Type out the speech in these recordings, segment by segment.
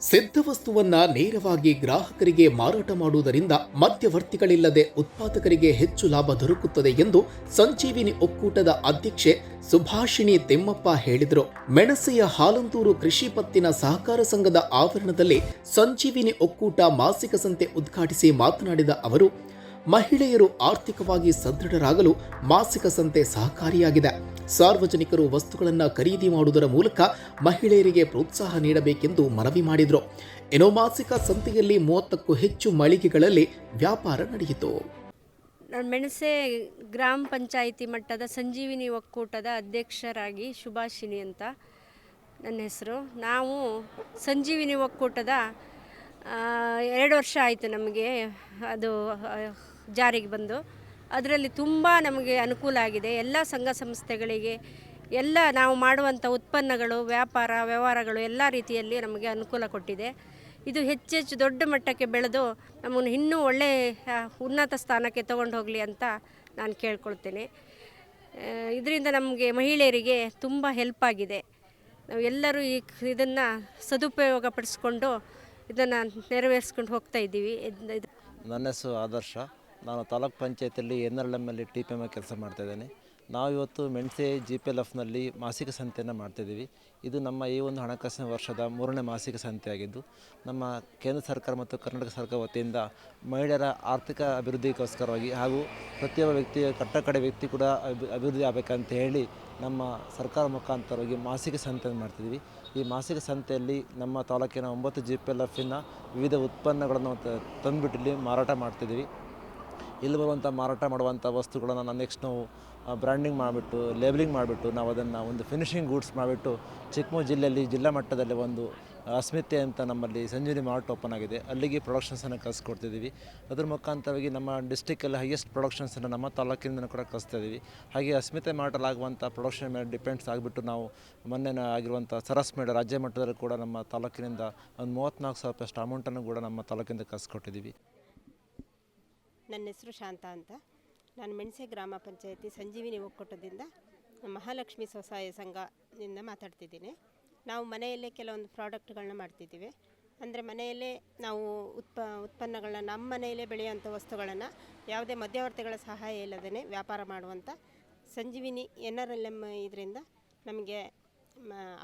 ಸಿದ್ಧವಸ್ತುವನ್ನ ನೇರವಾಗಿ ಗ್ರಾಹಕರಿಗೆ ಮಾರಾಟ ಮಾಡುವುದರಿಂದ ಮಧ್ಯವರ್ತಿಗಳಿಲ್ಲದೆ ಉತ್ಪಾದಕರಿಗೆ ಹೆಚ್ಚು ಲಾಭ ದೊರಕುತ್ತದೆ ಎಂದು ಸಂಜೀವಿನಿ ಒಕ್ಕೂಟದ ಅಧ್ಯಕ್ಷೆ ಸುಭಾಷಿಣಿ ತಿಮ್ಮಪ್ಪ ಹೇಳಿದರು. ಮೆಣಸೆಯ ಹಾಲಂತೂರು ಕೃಷಿ ಪತ್ತಿನ ಸಹಕಾರ ಸಂಘದ ಆವರಣದಲ್ಲಿ ಸಂಜೀವಿನಿ ಒಕ್ಕೂಟ ಮಾಸಿಕ ಸಂತೆ ಉದ್ಘಾಟಿಸಿ ಮಾತನಾಡಿದ ಅವರು ಮಹಿಳೆಯರು ಆರ್ಥಿಕವಾಗಿ ಸದೃಢರಾಗಲು ಮಾಸಿಕ ಸಂತೆ ಸಹಕಾರಿಯಾಗಿದೆ. ಸಾರ್ವಜನಿಕರು ವಸ್ತುಗಳನ್ನು ಖರೀದಿ ಮಾಡುವುದರ ಮೂಲಕ ಮಹಿಳೆಯರಿಗೆ ಪ್ರೋತ್ಸಾಹ ನೀಡಬೇಕೆಂದು ಮನವಿ ಮಾಡಿದರು. ಏನೋ ಮಾಸಿಕ ಸಂತೆಯಲ್ಲಿ ಮೂವತ್ತಕ್ಕೂ ಹೆಚ್ಚು ಮಳಿಗೆಗಳಲ್ಲಿ ವ್ಯಾಪಾರ ನಡೆಯಿತು. ಮೆಣಸೆ ಗ್ರಾಮ ಪಂಚಾಯಿತಿ ಮಟ್ಟದ ಸಂಜೀವಿನಿ ಒಕ್ಕೂಟದ ಅಧ್ಯಕ್ಷರಾಗಿ ಶುಭಾಷಿನಿ ಅಂತ ನನ್ನ ಹೆಸರು. ನಾವು ಸಂಜೀವಿನಿ ಒಕ್ಕೂಟದ ಎರಡು ವರ್ಷ ಆಯಿತು ನಮಗೆ ಅದು ಜಾರಿಗೆ ಬಂದು. ಅದರಲ್ಲಿ ತುಂಬ ನಮಗೆ ಅನುಕೂಲ ಆಗಿದೆ. ಎಲ್ಲ ಸಂಘ ಸಂಸ್ಥೆಗಳಿಗೆ ಎಲ್ಲ ನಾವು ಮಾಡುವಂಥ ಉತ್ಪನ್ನಗಳು, ವ್ಯಾಪಾರ, ವ್ಯವಹಾರಗಳು ಎಲ್ಲ ರೀತಿಯಲ್ಲಿ ನಮಗೆ ಅನುಕೂಲ ಕೊಟ್ಟಿದೆ. ಇದು ಹೆಚ್ಚೆಚ್ಚು ದೊಡ್ಡ ಮಟ್ಟಕ್ಕೆ ಬೆಳೆದು ನಮ್ಮನ್ನು ಇನ್ನೂ ಒಳ್ಳೆಯ ಉನ್ನತ ಸ್ಥಾನಕ್ಕೆ ತಗೊಂಡು ಹೋಗಲಿ ಅಂತ ನಾನು ಕೇಳ್ಕೊಳ್ತೇನೆ. ಇದರಿಂದ ನಮಗೆ ಮಹಿಳೆಯರಿಗೆ ತುಂಬ ಹೆಲ್ಪ್ ಆಗಿದೆ. ನಾವು ಎಲ್ಲರೂ ಈ ಇದನ್ನು ಸದುಪಯೋಗ ಪಡಿಸ್ಕೊಂಡು ಇದನ್ನು ನೆರವೇರಿಸ್ಕೊಂಡು ಹೋಗ್ತಾ ಇದ್ದೀವಿ. ಇದ್- ಇದು ನನ್ನ ಹೆಸರು ಆದರ್ಶ. ನಾನು ತಾಲೂಕ್ ಪಂಚಾಯತಿಯಲ್ಲಿ ಎನ್ ಆರ್ ಎಂ ಅಲ್ಲಿ ಟಿ ಪಿ ಎಂ ಕೆಲಸ ಮಾಡ್ತಾಯಿದ್ದೇನೆ ನಾವು ಇವತ್ತು ಮೆಣಸೆ ಜಿ ಪಿ ಎಲ್ ಎಫ್ನಲ್ಲಿ ಮಾಸಿಕ ಸಂತೆಯನ್ನು ಮಾಡ್ತಿದ್ದೀವಿ. ಇದು ನಮ್ಮ ಈ ಒಂದು ಹಣಕಾಸಿನ ವರ್ಷದ ಮೂರನೇ ಮಾಸಿಕ ಸಂತೆಯಾಗಿದ್ದು, ನಮ್ಮ ಕೇಂದ್ರ ಸರ್ಕಾರ ಮತ್ತು ಕರ್ನಾಟಕ ಸರ್ಕಾರ ವತಿಯಿಂದ ಮಹಿಳೆಯರ ಆರ್ಥಿಕ ಅಭಿವೃದ್ಧಿಗೋಸ್ಕರವಾಗಿ ಹಾಗೂ ಪ್ರತಿಯೊಬ್ಬ ವ್ಯಕ್ತಿಯ ಕಟ್ಟಕಡೆ ವ್ಯಕ್ತಿ ಕೂಡ ಅಭಿ, ಅಭಿವೃದ್ಧಿ ಆಗಬೇಕಂತ ಹೇಳಿ ನಮ್ಮ ಸರ್ಕಾರ ಮುಖಾಂತರವಾಗಿ ಮಾಸಿಕ ಸಂತೆಯನ್ನು ಮಾಡ್ತಿದ್ದೀವಿ. ಈ ಮಾಸಿಕ ಸಂತೆಯಲ್ಲಿ ನಮ್ಮ ತಾಲೂಕಿನ ಒಂಬತ್ತು ಜಿ ಪಿ ಎಲ್ ಎಫಿನ ವಿವಿಧ ಉತ್ಪನ್ನಗಳನ್ನು ತಂದುಬಿಟ್ಟು ಇಲ್ಲಿ ಮಾರಾಟ ಮಾಡ್ತಿದ್ದೀವಿ. ಇಲ್ಲಿ ಬರುವಂಥ ಮಾರಾಟ ಮಾಡುವಂಥ ವಸ್ತುಗಳನ್ನು ನಾವು ನೆಕ್ಸ್ಟ್ ನಾವು ಬ್ರ್ಯಾಂಡಿಂಗ್ ಮಾಡಿಬಿಟ್ಟು ಲೇಬಲಿಂಗ್ ಮಾಡಿಬಿಟ್ಟು ನಾವು ಅದನ್ನು ಒಂದು ಫಿನಿಷಿಂಗ್ ಗೂಡ್ಸ್ ಮಾಡಿಬಿಟ್ಟು ಚಿಕ್ಕಮಗಳೂರು ಜಿಲ್ಲೆಯಲ್ಲಿ ಜಿಲ್ಲಾ ಮಟ್ಟದಲ್ಲಿ ಒಂದು ಅಸ್ಮಿತೆ ಅಂತ ನಮ್ಮಲ್ಲಿ ಸಂಜೀವಿನಿ ಮಾರ್ಟ್ ಓಪನ್ ಆಗಿದೆ. ಅಲ್ಲಿಗೆ ಪ್ರೊಡಕ್ಷನ್ಸನ್ನು ಕಳಿಸ್ಕೊಡ್ತಿದ್ದೀವಿ. ಅದ್ರ ಮುಖಾಂತರವಾಗಿ ನಮ್ಮ ಡಿಸ್ಟಿಕ್ಕಲ್ಲಿ ಹೈಯೆಸ್ಟ್ ಪ್ರೊಡಕ್ಷನ್ಸನ್ನು ನಮ್ಮ ತಾಲೂಕಿನಿಂದ ಕೂಡ ಕಳಿಸ್ತಾ ಇದ್ದೀವಿ ಹಾಗೆ ಅಸ್ಮಿತೆ ಆಗುವಂಥ ಪ್ರೊಡಕ್ಷನ್ ಮೇಲೆ ಡಿಪೆಂಡ್ಸ್ ಆಗಿಬಿಟ್ಟು ನಾವು ಮೊನ್ನೆ ಆಗಿರುವಂಥ ಸರಸ್ ಮೇಳ ರಾಜ್ಯ ಮಟ್ಟದಲ್ಲಿ ಕೂಡ ನಮ್ಮ ತಾಲೂಕಿನಿಂದ ಒಂದು ಮೂವತ್ತ್ನಾಲ್ಕು ಸಾವಿರ ರೂಪಾಯಿ ಅಷ್ಟು ಅಮೌಂಟನ್ನು ಕೂಡ ನಮ್ಮ ತಾಲೂಕಿಂದ ಕಳಿಸ್ಕೊಟ್ಟಿದ್ದೀವಿ. ನನ್ನ ಹೆಸರು ಶಾಂತ ಅಂತ. ನಾನು ಮೆಣಸೆ ಗ್ರಾಮ ಪಂಚಾಯತಿ ಸಂಜೀವಿನಿ ಒಕ್ಕೂಟದಿಂದ ಮಹಾಲಕ್ಷ್ಮಿ ಸ್ವಸಹಾಯ ಸಂಘದಿಂದ ಮಾತಾಡ್ತಿದ್ದೀನಿ. ನಾವು ಮನೆಯಲ್ಲೇ ಕೆಲವೊಂದು ಪ್ರಾಡಕ್ಟ್ಗಳನ್ನ ಮಾಡ್ತಿದ್ದೀವಿ. ಅಂದರೆ ಮನೆಯಲ್ಲೇ ನಾವು ಉತ್ಪ, ಉತ್ಪನ್ನಗಳನ್ನ ನಮ್ಮ ಮನೆಯಲ್ಲೇ ಬೆಳೆಯುವಂಥ ವಸ್ತುಗಳನ್ನು ಯಾವುದೇ ಮಧ್ಯವರ್ತಿಗಳ ಸಹಾಯ ಇಲ್ಲದೇ ವ್ಯಾಪಾರ ಮಾಡುವಂಥ Sanjeevini N R L M ಇದರಿಂದ ನಮಗೆ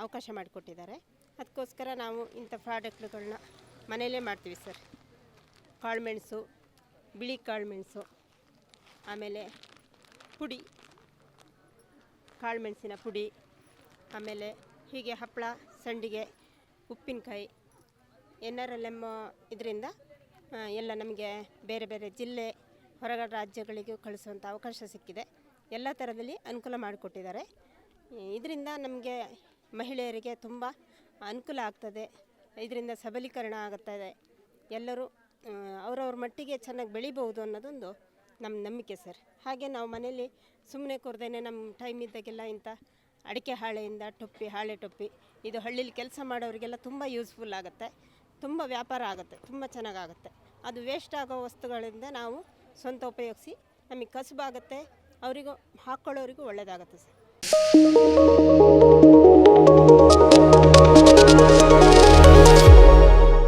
ಅವಕಾಶ ಮಾಡಿಕೊಟ್ಟಿದ್ದಾರೆ. ಅದಕ್ಕೋಸ್ಕರ ನಾವು ಇಂಥ ಪ್ರಾಡಕ್ಟ್ಗಳನ್ನ ಮನೆಯಲ್ಲೇ ಮಾಡ್ತೀವಿ ಸರ್. ಕಾಳುಮೆಣಸು ಬಿಳಿ ಕಾಳುಮೆಣಸು ಆಮೇಲೆ ಪುಡಿ ಕಾಳುಮೆಣಸಿನ ಪುಡಿ, ಆಮೇಲೆ ಹೀಗೆ ಹಪ್ಪಳ, ಸಂಡಿಗೆ, ಉಪ್ಪಿನಕಾಯಿ ಎನ್ ಆರ್ ಇದರಿಂದ ಎಲ್ಲ ನಮಗೆ ಬೇರೆ ಬೇರೆ ಜಿಲ್ಲೆ, ಹೊರಗಡೆ ರಾಜ್ಯಗಳಿಗೂ ಕಳಿಸುವಂಥ ಅವಕಾಶ ಸಿಕ್ಕಿದೆ. ಎಲ್ಲ ಥರದಲ್ಲಿ ಅನುಕೂಲ ಮಾಡಿಕೊಟ್ಟಿದ್ದಾರೆ. ಇದರಿಂದ ನಮಗೆ ಮಹಿಳೆಯರಿಗೆ ತುಂಬ ಅನುಕೂಲ ಆಗ್ತದೆ. ಇದರಿಂದ ಸಬಲೀಕರಣ ಆಗುತ್ತದೆ ಎಲ್ಲರೂ ಅವ್ರವ್ರ ಮಟ್ಟಿಗೆ ಚೆನ್ನಾಗಿ ಬೆಳಿಬಹುದು ಅನ್ನೋದೊಂದು ನಮ್ಮ ನಂಬಿಕೆ ಸರ್. ಹಾಗೆ ನಾವು ಮನೇಲಿ ಸುಮ್ಮನೆ ಕೂರ್ದೇನೆ ನಮ್ಮ ಟೈಮ್ ಇದ್ದಾಗೆಲ್ಲ ಇಂಥ ಅಡಿಕೆ ಹಾಳೆಯಿಂದ ಟೊಪ್ಪಿ, ಹಾಳೆ ಟೊಪ್ಪಿ, ಇದು ಹಳ್ಳಿಲಿ ಕೆಲಸ ಮಾಡೋರಿಗೆಲ್ಲ ತುಂಬ ಯೂಸ್ಫುಲ್ ಆಗುತ್ತೆ. ತುಂಬ ವ್ಯಾಪಾರ ಆಗುತ್ತೆ, ತುಂಬ ಚೆನ್ನಾಗಾಗುತ್ತೆ. ಅದು ವೇಸ್ಟ್ ಆಗೋ ವಸ್ತುಗಳಿಂದ ನಾವು ಸ್ವಂತ ಉಪಯೋಗಿಸಿ ನಮಗೆ ಕಸುಬಾಗುತ್ತೆ ಅವರಿಗೂ ಹಾಕ್ಕೊಳ್ಳೋರಿಗೂ ಒಳ್ಳೆಯದಾಗುತ್ತೆ ಸರ್.